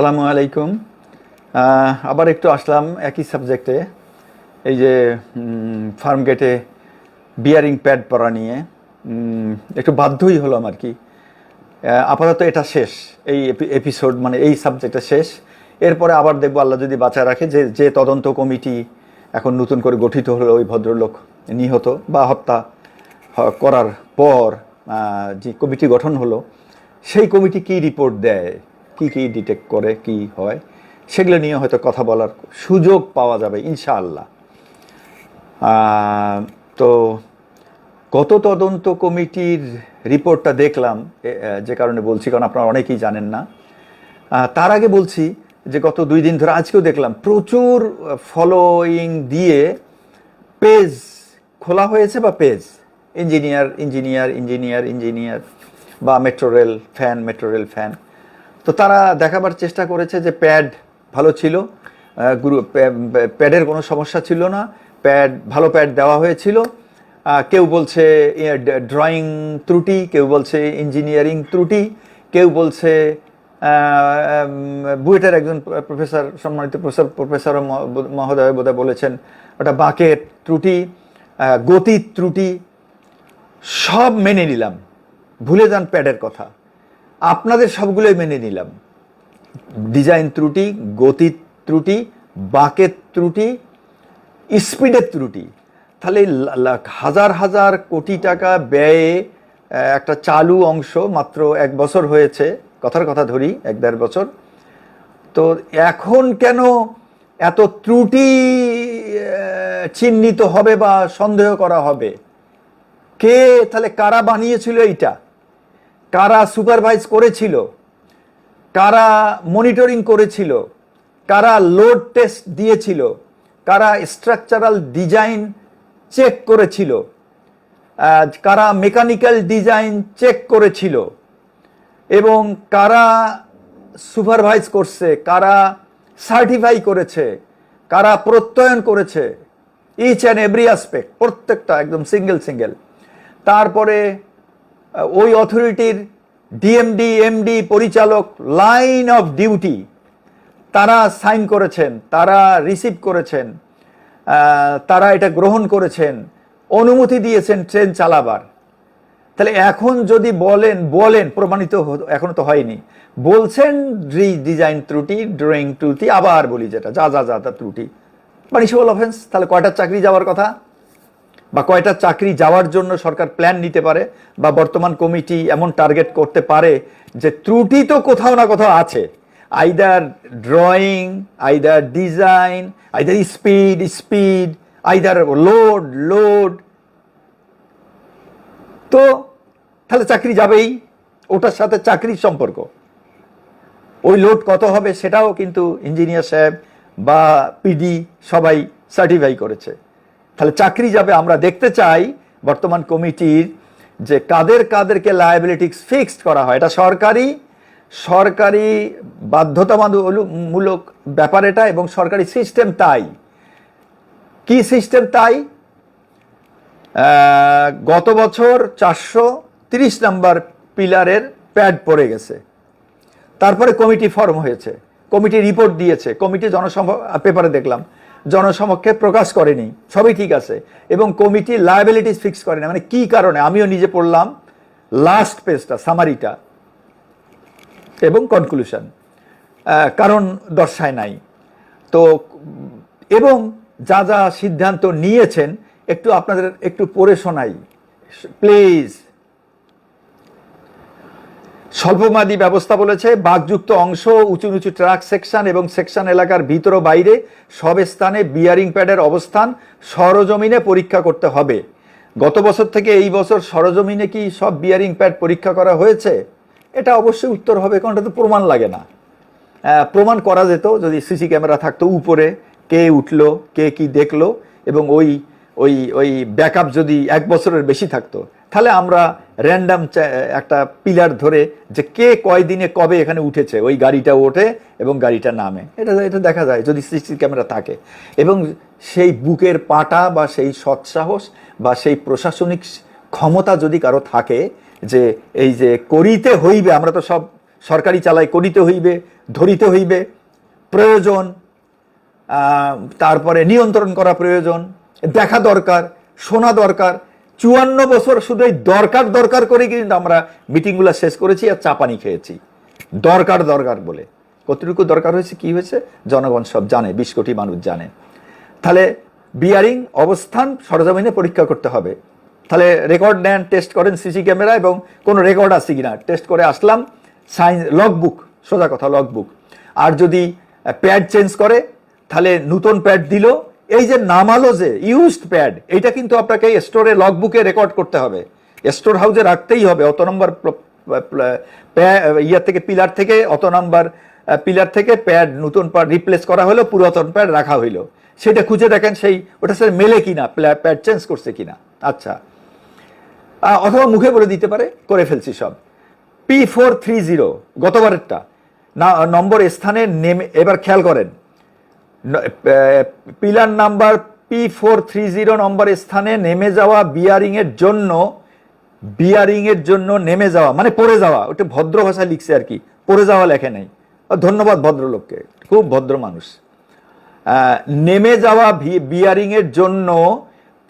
আসসালামু আলাইকুম। আবার একটু আসলাম একই সাবজেক্টে। এই যে ফার্ম গেটে বিয়ারিং প্যাড পরা নিয়ে। একটু বাধ্যই হলাম আর কি। আপাতত এটা শেষ। এই এপিসোড মানে এই সাবজেক্টটা শেষ। এরপরে আবার দেখব আল্লাহ যদি বাঁচায় রাখে যে যে তদন্ত কমিটি এখন নতুন করে গঠিত হলো ওই ভদ্রলোক নিহত বা হত্যা করার পর যে কমিটি গঠন হলো, সেই কমিটি কি রিপোর্ট দেয়? কি কি ডিটেক্ট করে, কি হয়, সেগুলো নিয়ে হয়তো কথা বলার সুযোগ পাওয়া যাবে, ইনশাআল্লাহ। তো গত তদন্ত কমিটির রিপোর্টটা দেখলাম যে কারণে বলছি, কারণ আপনারা অনেকেই জানেন না। তার আগে বলছি যে গত দুই দিন ধরে আজকেও দেখলাম, প্রচুর ফলোয়িং দিয়ে পেজ খোলা হয়েছে বা page engineer engineer engineer engineer বা metro rail fan metro rail fan তো তারা দেখাবার চেষ্টা করেছে যে প্যাড ভালো ছিল। গুরু প্যাডের কোনো সমস্যা ছিল না। প্যাড, ভালো প্যাড দেওয়া হয়েছিল। কেউ বলছে ড্রয়িং ত্রুটি, কেউ বলছে ইঞ্জিনিয়ারিং ত্রুটি, কেউ বলছে বুয়েটের একজন প্রফেসর, সম্মানিত প্রফেসর প্রফেসর মহ- মহোদয় বোধহয় বলেছেন, ওটা বাঁকের ত্রুটি গতির ত্রুটি, সব মেনে নিলাম। ভুলে যান প্যাডের কথা। আপনাদের সবগুলোই মেনে নিলাম। ডিজাইন ত্রুটি গতির ত্রুটি, বাঁকের ত্রুটি, স্পিডের ত্রুটি। তাহলে হাজার হাজার কোটি টাকা ব্যয়ে একটা চালু অংশ মাত্র এক বছর হয়েছে, কথার কথা ধরি, এক দেড় বছর। তো এখন কেন এত ত্রুটি চিহ্নিত হবে বা সন্দেহ করা হবে? কে তাহলে কারা বানিয়েছিল এইটা? কারা সুপারভাইজ করেছিল, কারা মনিটরিং করেছিল, কারা লোড টেস্ট দিয়েছিল, কারা স্ট্রাকচারাল ডিজাইন চেক করেছিল কারা মেকানিক্যাল ডিজাইন চেক করেছিল, এবং কারা সুপারভাইজ করছে, কারা সার্টিফাই করেছে, কারা প্রত্যয়ন করেছে ইচ অ্যান্ড এভরি অ্যাসপেক্ট প্রত্যেকটা, একদম সিঙ্গেল সিঙ্গেল তারপরে ওই অথরিটির ডিএমডি এমডি পরিচালক লাইন অফ ডিউটি, তারা সাইন করেছেন, তারা রিসিভ করেছেন তারা এটা গ্রহণ করেছেন, অনুমতি দিয়েছেন ট্রেন চালাবার। তাহলে এখন যদি বলেন বলেন, প্রমাণিত এখনও তো হয়নি, বলছেন ডিজাইন ত্রুটি, ড্রয়িং ত্রুটি, আবার বলি যেটা, যা যা যা, তা ত্রুটি। পানিশেবল অফেন্স, তাহলে কয়টা চাকরি যাওয়ার কথা? বা কয়টা চাকরি যাওয়ার জন্য সরকার প্ল্যান নিতে পারে বা বর্তমান কমিটি এমন টার্গেট করতে পারে যে ত্রুটি তো কোথাও না কোথাও আছে। Either drawing either design either speed speed either load load তো তাহলে চাকরি যাবেই, ওটার সাথে চাকরির সম্পর্ক। ওই লোড কত হবে সেটাও কিন্তু ইঞ্জিনিয়ার সাহেব বা পিডি সবাই সার্টিফাই করেছে। তাহলে চাকরি যাবে, আমরা দেখতে চাই বর্তমান কমিটির যে কাদের কাদেরকে লায়াবিলিটিস ফিক্সড করা হয়। এটা সরকারি সরকারি বাধ্যতামূলক ব্যাপার এটা এবং সরকারি সিস্টেম তাই। কি সিস্টেম তাই? গত বছর চারশো তিরিশ নাম্বার পিলারের প্যাড পড়ে গেছে। তারপরে কমিটি ফর্ম হয়েছে, কমিটি রিপোর্ট দিয়েছে, কমিটি জনসম পেপারে দেখলাম। জনসমক্ষে প্রকাশ করেনি। সবই ঠিক আছে। এবং কমিটি লায়াবিলিটিস ফিক্স করেনি মানে কি কারণে? আমিও নিজে পড়লাম। লাস্ট পেজটা সামারিটা এবং কনক্লুশন কারণ দর্শায় নাই। তো, এবং যা যা সিদ্ধান্ত নিয়েছেন, একটু আপনাদের, একটু পড়ে শোনাই। প্লিজ স্বল্পমাদি ব্যবস্থা বলেছে, বাঘযুক্ত অংশ, উঁচু নিচু ট্রাক সেকশন এবং সেকশন এলাকার ভিতর ও বাইরে সব স্থানে বিয়ারিং প্যাডের অবস্থান সরজমিনে পরীক্ষা করতে হবে। গত বছর থেকে এই বছর সরজমিনে কি সব বিয়ারিং প্যাড পরীক্ষা করা হয়েছে? এটা অবশ্যই উত্তর হবে, কারণ এটা তো প্রমাণ লাগে না। প্রমাণ করা যেত, যদি সিসি ক্যামেরা থাকতো উপরে, কে উঠল, কে কি দেখল, এবং ওই ওই ওই ব্যাকআপ যদি এক বছরের বেশি থাকতো তাহলে আমরা র্যান্ডাম একটা পিলার ধরে যে কে কয় দিনে কবে এখানে উঠেছে, ওই গাড়িটা ওঠে এবং গাড়িটা নামে। এটা এটা দেখা যায়, যদি সিসি ক্যামেরা থাকে। এবং সেই বুকের পাটা বা সেই সৎসাহস বা সেই প্রশাসনিক ক্ষমতা যদি কারও থাকে যে এই যে করিতে হইবে, আমরা তো সব সরকারি চালাই করিতে হইবে, ধরিতে হইবে, প্রয়োজন তারপরে নিয়ন্ত্রণ করা প্রয়োজন, দেখা দরকার, শোনা দরকার চুয়ান্ন বছর শুধু এই দরকার দরকার করে কিন্তু আমরা মিটিংগুলো শেষ করেছি আর চাপানি খেয়েছি। দরকার দরকার বলে। কতটুকু দরকার হয়েছে, কি হয়েছে? জনগণ সব জানে, বিশ কোটি মানুষ জানে। তাহলে বিয়ারিং অবস্থান সরজমিনে পরীক্ষা করতে হবে। তাহলে রেকর্ড নেন টেস্ট করেন সিসি ক্যামেরা এবং কোনো রেকর্ড আছে কিনা? টেস্ট করে আসলাম সাইন লগবুক সোজা কথা লগবুক আর যদি প্যাড চেঞ্জ করে, তাহলে নতুন প্যাড দিল এই যে নামালো যে ইউজড প্যাড এটা কিন্তু আপনাকে স্টোরে লগবুকে রেকর্ড করতে হবে। স্টোর হাউসে রাখতেই হবে, অত নম্বর ইয়ার থেকে পিলার থেকে অত নাম্বার পিলার থেকে প্যাড নতুন প্যাড রিপ্লেস করা হলো, পুরাতন প্যাড রাখা হইল। সেটা খুঁজে দেখেন সেই, ওটা স্যার মেলে কিনা প্যাড চেঞ্জ করছে কিনা। আচ্ছা। অথবা মুখে বলে দিতে পারে, করে ফেলছি সব। পি ফোর থ্রি জিরো গতবারেরটা। না, নম্বর স্থানে নেমে, এবার খেয়াল করেন। Pillar number P four three zero number স্থানে নেমে যাওয়া বিয়ারিং এর জন্য বিয়ারিং এর জন্য নেমে যাওয়া মানে পড়ে যাওয়া ওটা ভদ্র ভাষায় লিখছে আর কি, পড়ে যাওয়া লেখে নাই। ধন্যবাদ ভদ্রলোককে, খুব ভদ্র মানুষ। নেমে যাওয়া বিয়ারিং এর জন্য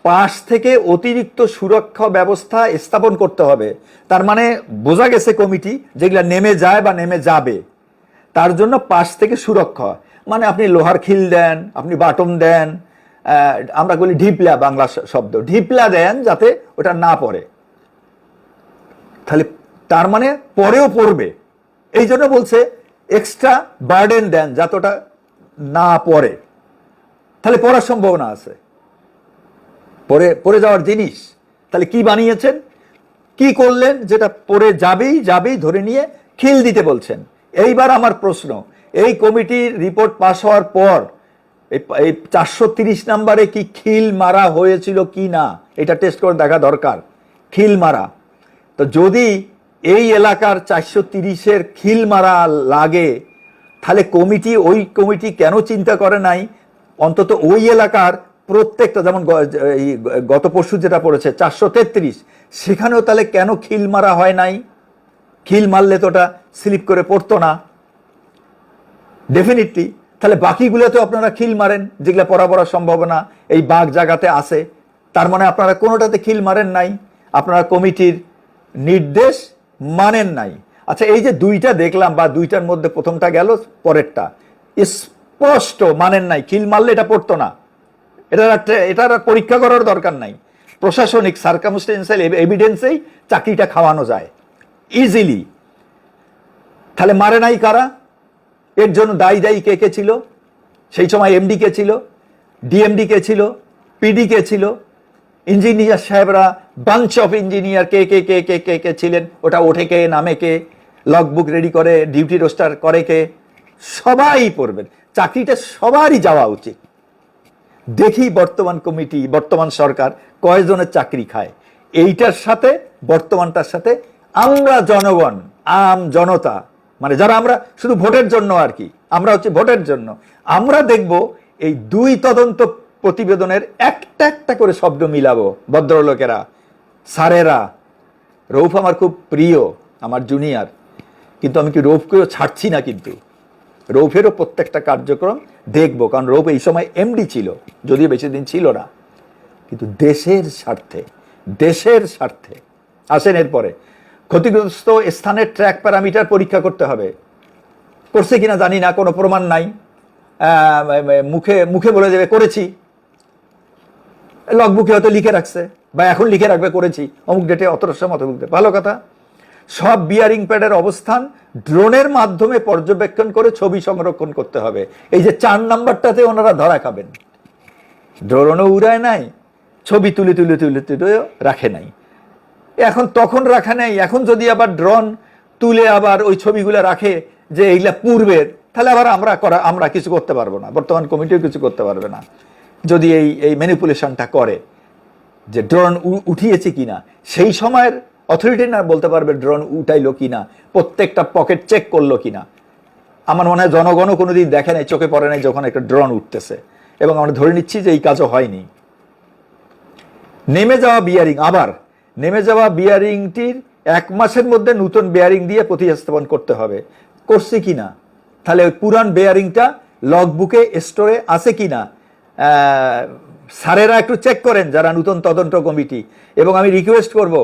পাশ থেকে অতিরিক্ত সুরক্ষা ব্যবস্থা স্থাপন করতে হবে। তার মানে বোঝা গেছে কমিটি যেগুলা নেমে যায় বা নেমে যাবে। তার জন্য পাশ থেকে সুরক্ষা। মানে আপনি লোহার খিল দেন, আপনি বাটন দেন আমরা বলি ঢিপলা বাংলা শব্দ। ঢিপলা দেন যাতে ওটা না পড়ে। তাহলে তার মানে পরেও পড়বে। এই জন্য বলছে এক্সট্রা বার্ডেন দেন যাতে ওটা না পড়ে। তাহলে পড়ার সম্ভাবনা আছে। পরে পড়ে যাওয়ার জিনিস। তাহলে কি বানিয়েছেন? কি করলেন? যেটা পড়ে যাবেই যাবেই ধরে নিয়ে খিল দিতে বলছেন। এইবার আমার প্রশ্ন এই কমিটির রিপোর্ট পাস হওয়ার পর এই এই চারশো তিরিশ নাম্বারে কি খিল মারা হয়েছিল কি না, এটা টেস্ট করে দেখা দরকার। খিল মারা। তো যদি এই এলাকার চারশো তিরিশের খিল মারা লাগে, তাহলে কমিটি, ওই কমিটি কেন চিন্তা করে নাই? অন্তত ওই এলাকার প্রত্যেকটা, যেমন গত পরশু যেটা পড়েছে, চারশো তেত্রিশ, সেখানেও তাহলে কেন খিল মারা হয় নাই? খিল মারলে তো ওটা স্লিপ করে পড়তো না। ডেফিনেটলি তাহলে বাকিগুলোতে আপনারা খিল মারেন, যেগুলো পড়া পড়ার সম্ভাবনা, এই বাঘ জায়গাতে আছে। তার মানে আপনারা কোনোটাতে খিল মারেন নাই, আপনারা কমিটির নির্দেশ মানেন নাই। আচ্ছা এই যে দুইটা দেখলাম বা দুইটার মধ্যে প্রথমটা গেল, পরেরটা। স্পষ্ট মানেন নাই, খিল মারলে এটা পড়তো না। এটার এটার পরীক্ষা করার দরকার নাই। প্রশাসনিক সার্কামস্টেন্সিয়াল এভিডেন্সেই চাকরিটা খাওয়ানো যায়। ইজিলি তাহলে মারে নাই কারা? এর জন্য দায়ী দায়ী কে কে ছিল? সেই সময় এমডি কে ছিল ডিএমডি কে ছিল পিডি কে ছিল ইঞ্জিনিয়ার সাহেবরা বাঞ্চ অফ ইঞ্জিনিয়ার কে কে কে কে কে কে ছিলেন? ওটা ওঠে কে, নামে কে লগবুক রেডি করে ডিউটি রোস্টার করে কে? সবাই পড়বেন। চাকরিটা সবারই যাওয়া উচিত। দেখি বর্তমান কমিটি, বর্তমান সরকার কয়জনের চাকরি খায়। এইটার সাথে, বর্তমানটার সাথে আমরা জনগণ, আম জনতা মানে যারা আমরা শুধু ভোটের জন্য আর কি, আমরা হচ্ছে ভোটের জন্য। আমরা দেখব এই দুই তদন্ত প্রতিবেদনের একটা একটা করে শব্দ মিলাবো ভদ্রলোকেরা সারেরা রৌফ আমার খুব প্রিয়, আমার জুনিয়র কিন্তু আমি কি রৌফকেও ছাড়ছি না কিন্তু? রৌফেরও প্রত্যেকটা কার্যক্রম দেখব, কারণ রৌফ এই সময় এমডি ছিল, যদিও বেশি দিন ছিল না। কিন্তু দেশের স্বার্থে দেশের স্বার্থে। আসেন এরপরে। ক্ষতিগ্রস্ত স্থানের ট্র্যাক প্যারামিটার পরীক্ষা করতে হবে। করছে কিনা জানি না, কোনো প্রমাণ নাই। মুখে মুখে বলে দেবে, করেছি। লগবুকে হয়তো লিখে রাখছে, বা এখন লিখে রাখবে, করেছি। অমুক ডেটে অতটার সময় অত। ভালো কথা। সব বিয়ারিং প্যাডের অবস্থান ড্রোনের মাধ্যমে পর্যবেক্ষণ করে ছবি সংরক্ষণ করতে হবে। এই যে চার নাম্বারটাতে ওনারা ধরা খাবেন। ড্রোনও উড়ায় নাই, ছবি তুলে তুলে তুলে তুলে, রাখে নাই। এখন তখন রাখা নেই। এখন যদি আবার ড্রোন তুলে আবার ওই ছবিগুলো রাখে যে এইগুলা পূর্বের তাহলে আবার আমরা করা, আমরা কিছু করতে পারব না। বর্তমান কমিটিও কিছু করতে পারবে না। যদি এই এই ম্যানিপুলেশনটা করে যে ড্রোন উঠিয়েছে কিনা, সেই সময়ের অথরিটি না বলতে পারবে ড্রোন উঠাইলো কিনা, প্রত্যেকটা পকেট চেক করল কিনা। আমার মনে হয় জনগণও কোনোদিন দেখে নাই, চোখে পড়ে নাই যখন একটা ড্রোন উঠতেছে। এবং আমরা ধরে নিচ্ছি যে এই কাজও হয়নি। নেমে যাওয়া বিয়ারিং আবার নেমে যাওয়া বিয়ারিংটির এক মাসের মধ্যে নতুন বেয়ারিং দিয়ে প্রতিস্থাপন করতে হবে। করছে কি না? তাহলে ওই পুরান বেয়ারিংটা লগ বুকে স্টোরে আছে কি না? স্যারেরা একটু চেক করেন যারা নতুন তদন্ত কমিটি। এবং আমি রিকোয়েস্ট করব,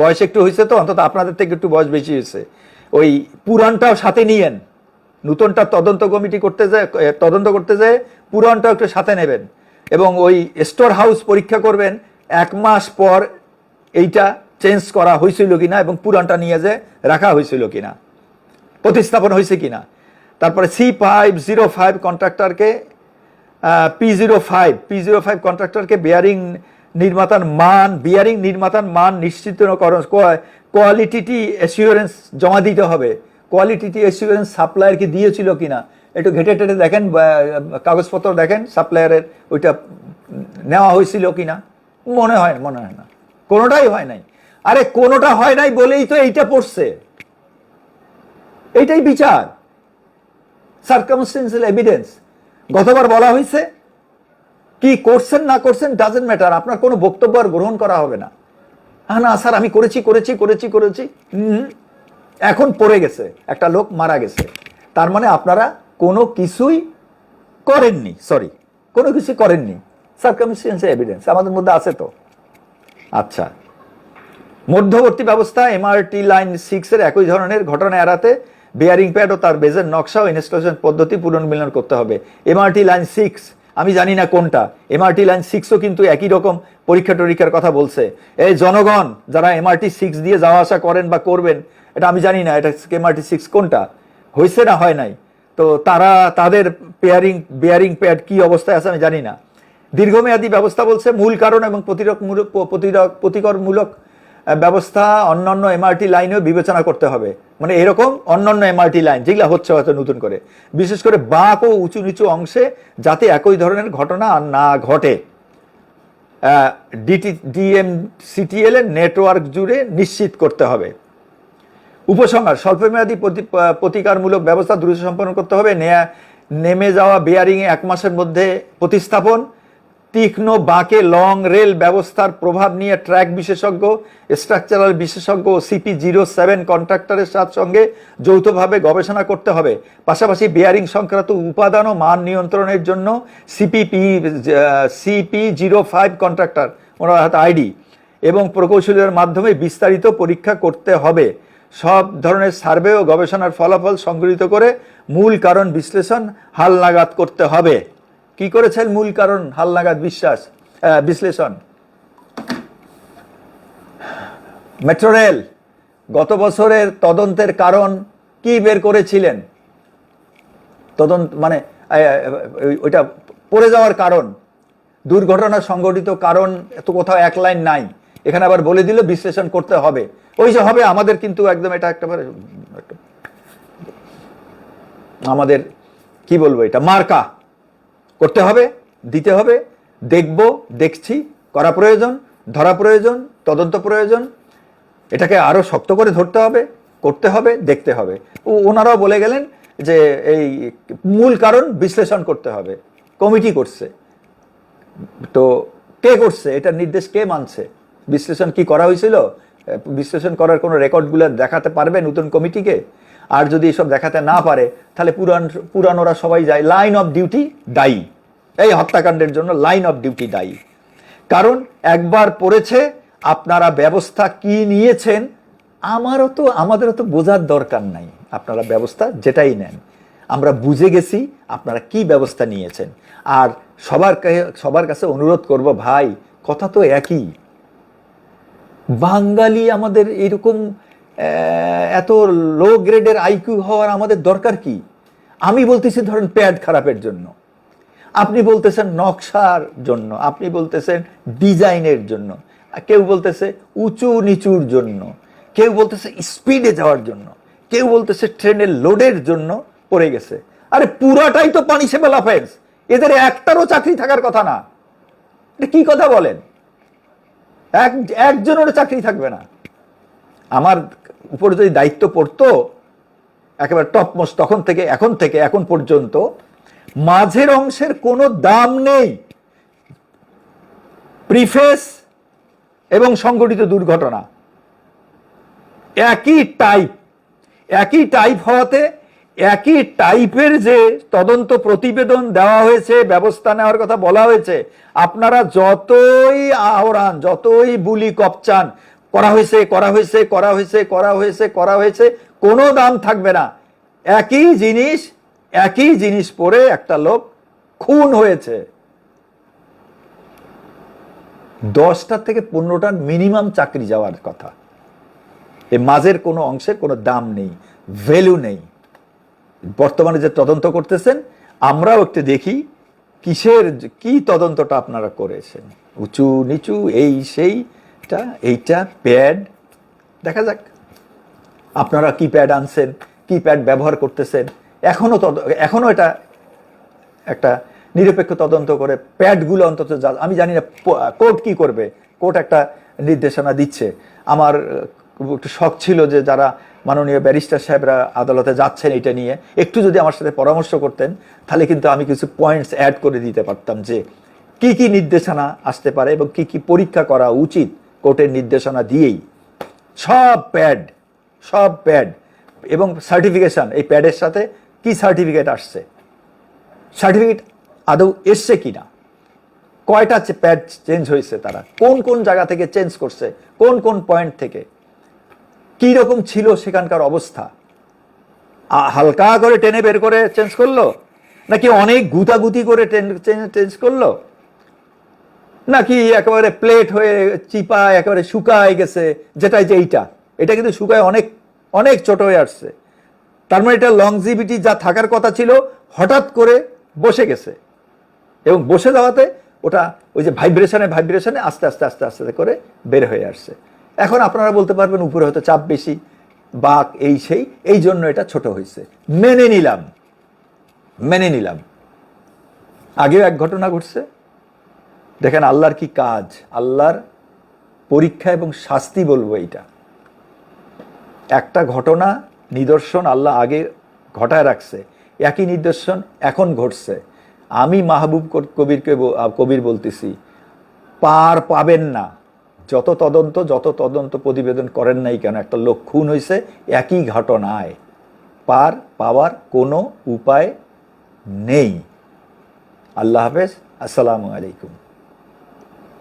বয়স একটু হয়েছে তো, অন্তত আপনাদের থেকে একটু বয়স বেশি হয়েছে। ওই পুরানটাও সাথে নিয়েন। নতুনটা তদন্ত কমিটি করতে যায় তদন্ত করতে যায়, পুরানটাও একটু সাথে নেবেন। এবং ওই স্টোর হাউস পরীক্ষা করবেন, এক মাস পর এইটা চেঞ্জ করা হয়েছিল কিনা এবং পুরানটা নিয়ে যে রাখা হয়েছিল কিনা, প্রতিস্থাপন হয়েছে কিনা। তারপরে C five zero five কন্ট্রাক্টরকে P zero five P zero five কন্ট্রাক্টরকে bearing নির্মাতার মান বিয়ারিং নির্মাতার মান নিশ্চিতকরণ কোয়ালিটিটি অ্যাসিওরেন্স জমা দিতে হবে। কোয়ালিটি অ্যাসিওরেন্স সাপ্লায়ারকে দিয়েছিল কিনা, একটু ঘেটে টেটে দেখেন কাগজপত্র দেখেন সাপ্লায়ারের ওইটা নেওয়া হয়েছিল কিনা, মনে হয় মনে হয় না। কোনোটাই হয় নাই। আরে কোনোটা হয় নাই বলেই তো এইটা পড়ছে। এইটাই বিচার। সার্কামস্টেন্সিয়াল এভিডেন্স গতবার বলা হয়েছে কি করছেন না করছেন ডাজেন্ট ম্যাটার আপনার কোনো বক্তব্য আর গ্রহণ করা হবে না। হ্যাঁ না, স্যার, আমি করেছি করেছি করেছি করেছি। এখন পড়ে গেছে, একটা লোক মারা গেছে। তার মানে আপনারা কোনো কিছুই করেননি সরি কোনো কিছু করেননি। সার্কামস্টেন্সিয়াল এভিডেন্স আমাদের মধ্যে আছে তো। আচ্ছা। মধ্যবর্তী ব্যবস্থা এমআরটি লাইন সিক্স এর একই ধরনের ঘটনা এড়াতে বেয়ারিং প্যাড ও তার বেজের নকশা ও ইনস্টলেশন পদ্ধতি পুনর্মিলন করতে হবে। এমআরটি লাইন সিক্স আমি জানি না কোনটা। এমআরটি লাইন সিক্সও কিন্তু একই রকম পরীক্ষা টরীক্ষার কথা বলছে। এই জনগণ যারা এমআরটি সিক্স দিয়ে যাওয়া আসা করেন বা করবেন, এটা আমি জানি না, এটা এমআরটি সিক্স কোনটা? হয়েছে না হয় নাই? তো তারা, তাদের পেয়ারিং বেয়ারিং প্যাড কি অবস্থায় আছে আমি জানি না। দীর্ঘমেয়াদী ব্যবস্থা বলছে মূল কারণ এবং প্রতিরোধমূলক প্রতিরোধ প্রতিকরমূলক ব্যবস্থা অন্যান্য এমআরটি লাইনেও বিবেচনা করতে হবে। মানে এরকম অন্যান্য এমআরটি লাইন, যেগুলো হচ্ছে হয়তো নতুন করে। বিশেষ করে বাঁক ও উঁচু নিচু অংশে যাতে একই ধরনের ঘটনা না ঘটে। ডিটি ডিএম সিটিএল এর নেটওয়ার্ক জুড়ে নিশ্চিত করতে হবে। উপসংহার, স্বল্পমেয়াদী প্রতি- প্রতিকারমূলক ব্যবস্থা দ্রুত সম্পন্ন করতে হবে। নেয়া- নেমে যাওয়া বেয়ারিং এক মাসের মধ্যে প্রতিস্থাপন তীক্ষ্ণ বাঁকে লং রেল ব্যবস্থার প্রভাব নিয়ে ট্র্যাক বিশেষজ্ঞ স্ট্রাকচারাল বিশেষজ্ঞ সিপি জিরো সেভেন কন্ট্রাক্টরের সাথে সঙ্গে যৌথভাবে গবেষণা করতে হবে। পাশাপাশি বেয়ারিং সংক্রান্ত উপাদান ও মান নিয়ন্ত্রণের জন্য CPP CP zero five contractor ওনার হাতে আইডি এবং প্রকৌশলীর মাধ্যমে বিস্তারিত পরীক্ষা করতে হবে। সব ধরনের সার্ভে ও গবেষণার ফলাফল সংগৃহীত করে মূল কারণ বিশ্লেষণ হালনাগাদ করতে হবে। কি করেছেন? মূল কারণ হালনাগাদ বিশ্বাস বিশ্লেষণ। মেট্রো রেল, গত বছরের তদন্তের কারণ কি বের করেছিলেন? তদন্ত মানে ওইটা পড়ে যাওয়ার কারণ, দুর্ঘটনা সংঘটিত কারণ, এত কোথাও এক লাইন নাই। এখানে আবার বলে দিল, বিশ্লেষণ করতে হবে। ওই যে হবে, আমাদের কিন্তু একদম এটা একটা- আমাদের, কি বলব এটা, মার্কা। করতে হবে, দিতে হবে, দেখব, দেখছি, করা প্রয়োজন, ধরা প্রয়োজন, তদন্ত প্রয়োজন। এটাকে আরও শক্ত করে ধরতে হবে, করতে হবে, দেখতে হবে। ওনারাও বলে গেলেন যে এই মূল কারণ বিশ্লেষণ করতে হবে। কমিটি করছে। তো কে করছে? এটার নির্দেশ কে মানছে? বিশ্লেষণ কি করা হয়েছিল? বিশ্লেষণ করার কোনো রেকর্ডগুলো দেখাতে পারবে নতুন কমিটিকে? আর যদি এসব দেখাতে না পারে, তাহলে পুরান, পুরানোরা সবাই যায় লাইন অফ ডিউটি দায়ী এই হত্যাকাণ্ডের জন্য লাইন অফ ডিউটি দায়ী কারণ একবার পড়েছে, আপনারা ব্যবস্থা কি নিয়েছেন, আমারও তো, আমাদেরও তো বোঝার দরকার নাই। আপনারা ব্যবস্থা যেটাই নেন। আমরা বুঝে গেছি আপনারা কি ব্যবস্থা নিয়েছেন। আর সবার সবার কাছে অনুরোধ করব ভাই, কথা তো একই। বাঙালি আমাদের এরকম এত লো গ্রেডের আইকিউ হওয়ার আমাদের দরকার কি? আমি বলতেছি ধরেন প্যাড খারাপের জন্য। আপনি বলতেছেন নকশার জন্য, আপনি বলতেছেন ডিজাইনের জন্য, কেউ বলতেছে উঁচু নিচুর জন্য, কেউ বলতেছে স্পিডে যাওয়ার জন্য, কেউ বলতেছে ট্রেনের লোডের জন্য পড়ে গেছে। আরে পুরাটাই তো পানিশেবল অফেন্স এদের একটারও চাকরি থাকার কথা না। এটা কি কথা বলেন? এক, একজনেরও চাকরি থাকবে না। আমার উপরে যদি দায়িত্ব পড়তো, একেবারে টপ মোস্ট তখন থেকে, এখন থেকে, এখন পর্যন্ত, মাঝের অংশের কোনো দাম নেই। প্রিফেস এবং সংগঠিত দুর্ঘটনা। একই টাইপ একই টাইপ হওয়াতে, একই টাইপের যে তদন্ত প্রতিবেদন দেওয়া হয়েছে, ব্যবস্থা নেওয়ার কথা বলা হয়েছে, আপনারা যতই আহরান, যতই বুলি কপচান করা হয়েছে করা হয়েছে করা হয়েছে করা হয়েছে করা হয়েছে, কোনো দাম থাকবে না। একই জিনিস একই জিনিস পরে একটা লোক খুন হয়েছে। দশটা থেকে পনেরোটার মিনিমাম চাকরি যাওয়ার কথা। এ মাঝের কোনো অংশের কোনো দাম নেই ভ্যালু নেই। বর্তমানে যে তদন্ত করতেছেন, আমরাও একটু দেখি কিসের, কি তদন্তটা আপনারা করেছেন। উঁচু, নিচু, এই সেইটা এইটা প্যাড। দেখা যাক। আপনারা কি প্যাড আনছেন কি প্যাড ব্যবহার করতেছেন। এখনও তদ, এখনও এটা একটা নিরপেক্ষ তদন্ত করে প্যাডগুলো অন্তত আমি জানি না কোর্ট কি করবে। কোর্ট একটা নির্দেশনা দিচ্ছে। আমার একটু শখ ছিল যে যারা মাননীয় ব্যারিস্টার সাহেবরা আদালতে যাচ্ছেন এটা নিয়ে, একটু যদি আমার সাথে পরামর্শ করতেন, তাহলে কিন্তু আমি কিছু পয়েন্টস অ্যাড করে দিতে পারতাম যে কি কি নির্দেশনা আসতে পারে এবং কি কি পরীক্ষা করা উচিত। কোর্টের নির্দেশনা দিয়েই সব প্যাড সব প্যাড এবং সার্টিফিকেশন, এই প্যাডের সাথে কি সার্টিফিকেট আসছে? সার্টিফিকেট আদৌ এসছে কিনা? কয়টা প্যাড চেঞ্জ হয়েছে তারা? কোন কোন জায়গা থেকে চেঞ্জ করছে? কোন কোন পয়েন্ট থেকে? কি রকম ছিল সেখানকার অবস্থা? হালকা করে টেনে বের করে চেঞ্জ করল? নাকি অনেক গুতাগুতি করে চেঞ্জ করল? নাকি একেবারে প্লেট হয়ে চিপা একেবারে শুকায় গেছে, যেটাই যে এইটা। এটা কিন্তু শুকায় অনেক অনেক ছোট হয়ে আসছে। তার মানে এটা লংজিভিটি যা থাকার কথা ছিল, হঠাৎ করে বসে গেছে। এবং বসে যাওয়াতে ওটা ওই যে ভাইব্রেশনে ভাইব্রেশনে আস্তে আস্তে আস্তে আস্তে করে বের হয়ে আসছে। এখন আপনারা বলতে পারবেন উপরে হয়তো চাপ বেশি বাক এই সেই, এই জন্য এটা ছোট হয়েছে। মেনে নিলাম। মেনে নিলাম। আগেও এক ঘটনা ঘটছে। দেখেন আল্লাহর কি কাজ? আল্লাহর পরীক্ষা এবং শাস্তি বলব এইটা। একটা ঘটনা, নিদর্শন আল্লাহ আগে ঘটায় রাখছে। একই নিদর্শন এখন ঘটছে। আমি মাহবুব কবিরকে কবির বলতেছি, পার পাবেন না। যত তদন্ত যত তদন্ত প্রতিবেদন করেন নাই কেন? একটা লোক খুন হয়েছে একই ঘটনায়। পার পাওয়ার কোনো উপায় নেই। আল্লাহ হাফেজ। আসসালামু আলাইকুম।